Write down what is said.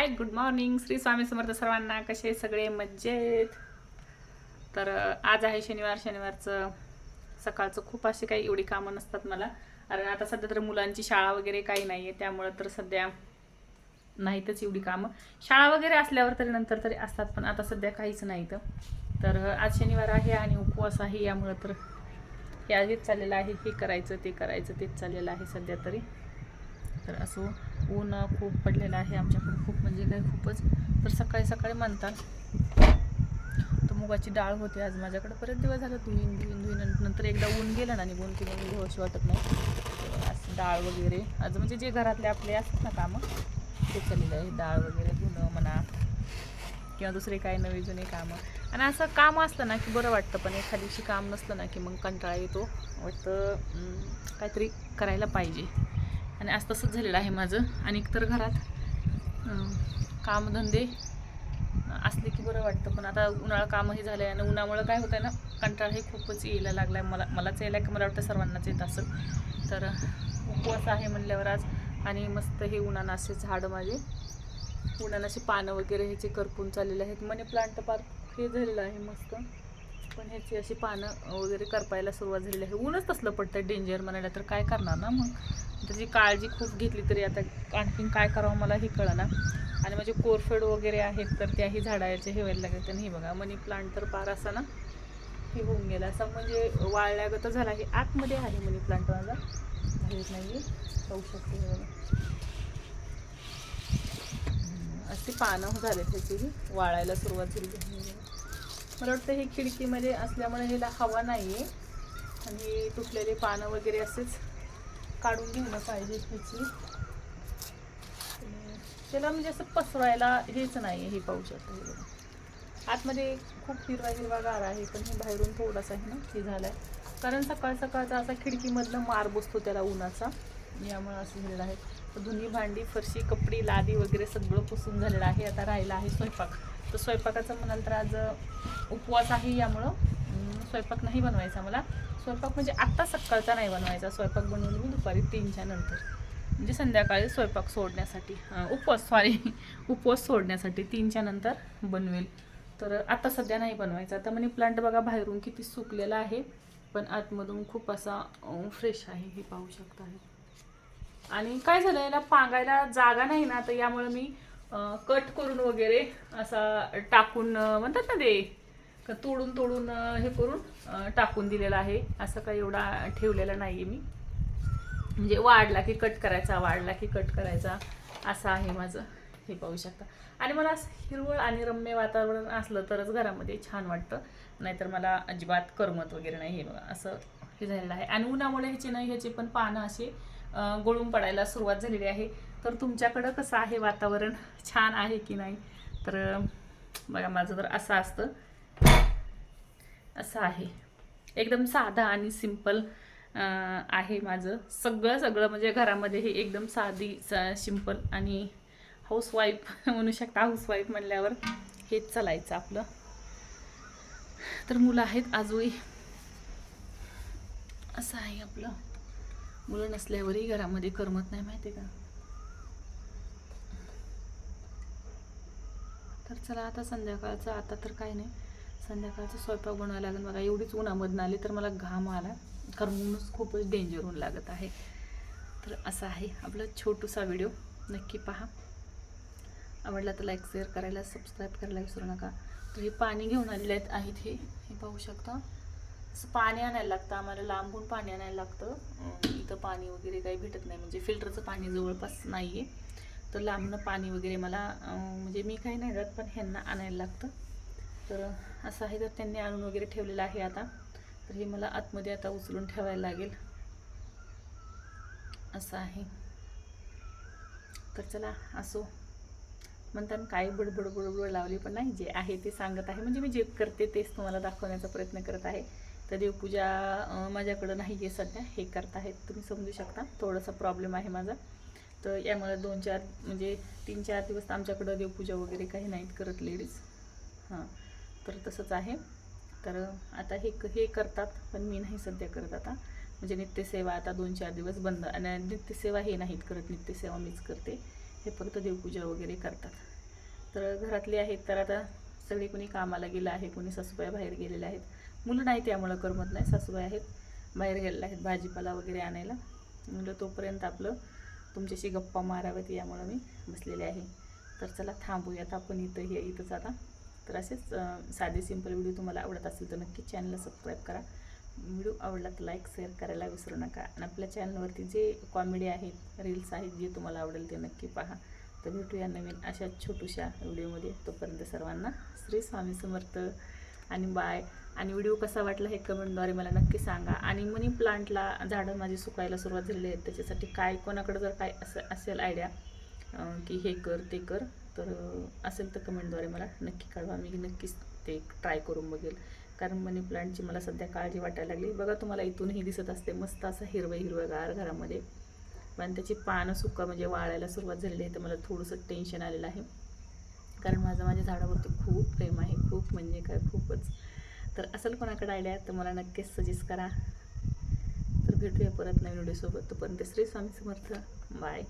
Hi good morning Shri Swami Samarth सर्वांना कसे सगळे? मज्जेत. तर आज आहे शनिवार. शनिवारचं सकाळचं खूप असे काही एवढी कामं नसतात मला. कारण आता सध्या तर मुलांची शाळा वगैरे काही नाही आहे त्यामुळं तर सध्या नाहीतच एवढी कामं. शाळा वगैरे असल्यावर तरी नंतर तरी असतात पण आता सध्या काहीच नाही तर तर आज शनिवार आहे आणि उपवास आहे. यामुळं तर हे आधीच चाललेलं आहे. हे करायचं ते करायचं तेच चाललेलं आहे सध्या तरी. तर असं ऊन खूप पडलेलं आहे आमच्याकडे खूप म्हणजे काय खूपच. तर सकाळी सकाळी म्हणतात तर मुगाची डाळ होती आज माझ्याकडे. परत दिवस झाला धुईन धुईन धुईन नंतर एकदा ऊन गेलं ना निघून की मग घेऊशी वाटत नाही. असं डाळ वगैरे आज म्हणजे जे घरातले आपले असतात ना कामं ते चाललेलं आहे. डाळ वगैरे धुणं म्हणा किंवा दुसरे काही नवे जुने कामं. आणि असं काम असलं ना की बरं वाटतं पण एखाद दिवशी काम नसलं ना की मग कंटाळा येतो. वाटतं काहीतरी करायला पाहिजे. आणि आज तसंच झालेलं आहे माझं. आणि एकतर घरात कामधंदे असले की बरं वाटतं. पण आता उन्हाळा कामही झालं आहे आणि उन्हामुळं काय होतं आहे ना कंटाळा हे खूपच यायला लागला आहे मला. मलाच यायला की मला वाटतं सर्वांनाच येत असेल तर उपवास आहे म्हणल्यावर आज आणि मस्त हे उन्हानं असे झाडं माझे. उन्हानं असे पानं वगैरे ह्याचे करपून चाललेले आहेत. मनी प्लांट पार्क हे झालेलं आहे मस्त. पण ह्याची अशी पानं वगैरे करपायला सुरुवात झालेली आहे. ऊनच तसलं पडतं डेंजर म्हणायला तर काय करणार ना मग? त्याची काळजी खूप घेतली तरी आता आणखीन काय करावं मला हे कळना. आणि माझे कोरफेड वगैरे आहेत तर त्याही झाडाचे हे व्हायला लागले तर हे बघा मनी प्लांट तर पार असा ना हे होऊन गेला. असा म्हणजे वाळल्यागत झाला. आहे आतमध्ये आहे मनी प्लांट माझा. बाहेर नाही पाहू शकते बघा. अशी पानं झाले त्याची वाळायला सुरुवात झाली. मला वाटतं हे खिडकीमध्ये असल्यामुळे ह्याला हवा नाही आहे आणि तुटलेले पानं वगैरे असेच काढून घ्यायला पाहिजे ह्याची त्याला म्हणजे असं पसरायला हेच नाही आहे हे पाहू शकतो हे बघा आतमध्ये खूप हिरवा हिरवा गार आहे पण हे बाहेरून थोडासा आहे ना हे झालं आहे कारण सकाळ सकाळचा असा खिडकीमधनं मार बसतो त्याला उन्हाचा. यामुळे असं झालेलं आहे. धुनी भांडी फरशी कपडी लादी वगैरे सगळं पुसून झालेलं आहे. आता राहिला आहे स्वयंपाक. तर स्वयंपाकाचं म्हणाल तर आज उपवास आहे यामुळं. स्वयंपाक नाही बनवायचा मला. स्वयंपाक म्हणजे आत्ता सकाळचा नाही बनवायचा. स्वयंपाक बनवून मी दुपारी तीनच्या नंतर. म्हणजे संध्याकाळी स्वयंपाक सोडण्यासाठी उपवास सॉरी उपवास सोडण्यासाठी तीनच्या नंतर बनवेल. तर आता सध्या नाही बनवायचा. आता म्हणे प्लांट बघा बाहेरून किती सुकलेला आहे. पण आतमधून खूप असा फ्रेश आहे. हे पाहू शकता आहे आणि काय झालं याला पांगायला जागा नाही ना तर यामुळे मी कट करून वगैरे असा टाकून म्हणतात ना ते तोडून तोडून हे करून टाकून दिलेलं आहे. असं काही एवढा ठेवलेला नाही आहे मी. म्हणजे वाढला की कट करायचा वाढला की कट करायचा असं आहे माझं. हे पाहू शकता. आणि मला असं हिरवळ आणि रम्य वातावरण असलं तरच घरामध्ये छान वाटतं. नाहीतर मला अजिबात करमत वगैरे नाही हे बघा. असं हे झालेलं आहे. आणि उन्हामुळे ह्याचे नाही ह्याचे पण पानं असे गळून पडायला सुरुवात झालेली आहे. तर तुमच्याकडं कसं आहे वातावरण? छान आहे की नाही? तर बघा माझं तर असं असतं. असं आहे. एकदम साधा आणि सिंपल आहे माझं. सगळं सगळं म्हणजे घरामध्ये हे एकदम साधी सिंपल आणि हाऊसवाईफ म्हणू शकता हाऊसवाईफ म्हणल्यावर हेच चालायचं आपलं. तर मुलं आहेत आजोई असं आहे आपलं. मुलं नसल्यावरही घरामध्ये करमत नाही माहिती आहे का? तर चला आता संध्याकाळचं आता तर काय नाही. संध्याकाळचं स्वयंपाक बनवायला लागेल. बघा एवढीच उन्हामधनं आली तर मला घाम आला. कारण म्हणूनच खूपच डेंजर होऊन लागत आहे. तर असं आहे आपला छोटूसा व्हिडिओ नक्की पहा. आवडला तर लाईक शेअर करायला सबस्क्राईब करायला विसरू नका. तर हे पाणी घेऊन आलेले आहेत आहेत हे. हे पाहू शकता. पाणी आणायला लागतं आम्हाला लांबून पाणी आणायला लागतं. इथं पाणी वगैरे काही भेटत नाही म्हणजे फिल्टरचं पाणी जवळपास नाही आहे तर लांबनं पाणी वगैरे मला म्हणजे मी काही नाही जात पण ह्यांना आणायला लागतं. तर असं आहे तर त्यांनी आणून वगैरे ठेवलेलं आहे आता. तर हे मला आतमध्ये आता उचलून ठेवायला लागेल. असं आहे. तर चला असो. म्हणतात काय बडबड बडबड लावली पण नाही जे आहे ते सांगत आहे. म्हणजे मी जे करते तेच तुम्हाला दाखवण्याचा प्रयत्न करत आहे. तर देवपूजा माझ्याकडं नाही आहे सध्या. हे करत आहेत तुम्ही समजू शकता. थोडासा प्रॉब्लेम आहे माझा. तर यामुळे दोन चार म्हणजे तीन चार दिवस आमच्याकडं देवपूजा वगैरे काही नाहीत करत लेडीज हां. तर तसंच आहे. तर आता हे हे करतात पण मी नाही सध्या करत आता. म्हणजे नित्यसेवा आता दोन चार दिवस बंद आणि नित्यसेवा हे नाहीत करत. नित्यसेवा मीच करते. हे फक्त देवपूजा वगैरे करतात. तर घरातले आहेत तर आता सगळे कोणी कामाला गेलं आहे कोणी सासूबाई बाहेर गेलेले आहेत. मुलं नाही त्यामुळं करमत नाही सासूबाई आहेत. बाहेर गेलेले आहेत भाजीपाला वगैरे आणायला. म्हणलं तोपर्यंत आपलं तुमच्याशी गप्पा माराव्यात यामुळं मी बसलेले आहे. तर चला थांबूयात आपण इथं हे इथंच आता. तर असेच साधे सिंपल व्हिडिओ तुम्हाला आवडत असेल तर नक्की चॅनलला सबस्क्राईब करा. व्हिडिओ आवडला तर लाईक शेअर करायला विसरू नका. आणि आपल्या चॅनलवरती जे कॉमेडी आहेत रील्स आहेत जे तुम्हाला आवडेल ते नक्की पहा. तर भेटूया नवीन अशा छोटूशा व्हिडिओमध्ये तोपर्यंत सर्वांना श्री स्वामी समर्थ. आणि बाय. आणि व्हिडिओ कसा वाटला हे कमेंटद्वारे मला नक्की सांगा. आणि मनी प्लांटला झाडं माझी सुकायला सुरुवात झालेली आहे. त्याच्यासाठी काय कोणाकडं जर काय असं असेल आयडिया की हे कर ते कर तर असेल तर कमेंटद्वारे मला नक्की कळवा. मी नक्कीच ते ट्राय करून बघेल. कारण मनी प्लांटची मला सध्या काळजी वाटायला लागली. बघा तुम्हाला इथूनही दिसत असते मस्त असं हिरवं हिरवंगार घरामध्ये. पण त्याची पानं सुका म्हणजे वाळायला सुरुवात झालेली आहे तर मला थोडंसं टेन्शन आलेलं आहे. कारण माझं माझ्या झाडावरती खूप प्रेम आहे खूप म्हणजे काय खूपच. तर असेल कोणाकडे आयडिया तर मला नक्कीच सजेस्ट करा. तर भेटूया परत नवीन व्हिडिओसोबत तोपर्यंत श्री स्वामी समर्थ. बाय